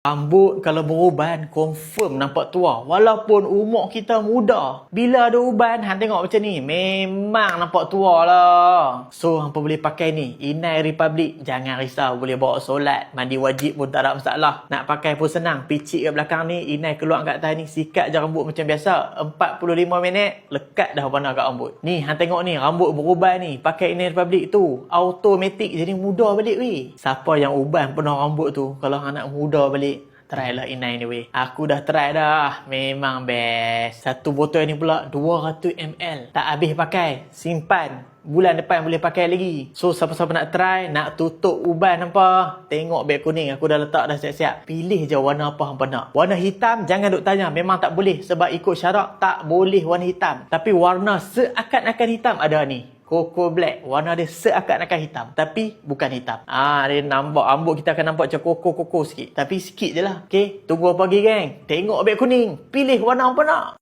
Rambut kalau beruban confirm nampak tua walaupun umur kita muda. Bila ada uban hang tengok macam ni memang nampak tua lah. So hampa boleh pakai ni Inai Republic jangan risau boleh bawa solat mandi wajib pun tak ada masalah. Nak pakai pun senang picit kat belakang ni Inai keluar kat atas ni sikat je rambut macam biasa 45 minit lekat dah warna kat rambut. Ni hang tengok ni rambut beruban ni pakai Inai Republic tu automatic jadi muda balik weh. Siapa yang uban penuh rambut tu kalau hang nak muda balik Try lah Inai ni weh. Aku dah try dah. Memang best. Satu botol ni pula 200ml. Tak habis pakai. Simpan. Bulan depan boleh pakai lagi. So siapa-siapa nak try, nak tutup uban apa, tengok beg kuning aku dah letak dah siap-siap. Pilih je warna apa hampa nak. Warna hitam jangan duk tanya, memang tak boleh sebab ikut syarat tak boleh warna hitam. Tapi warna seakan-akan hitam ada ni. Coco Black. Warna dia seakan-akan hitam. Tapi bukan hitam. Ah, dia nampak rambut kita akan nampak macam koko-koko sikit. Tapi sikit je lah. Okay, tunggu apa lagi geng? Tengok beg kuning. Pilih warna apa nak.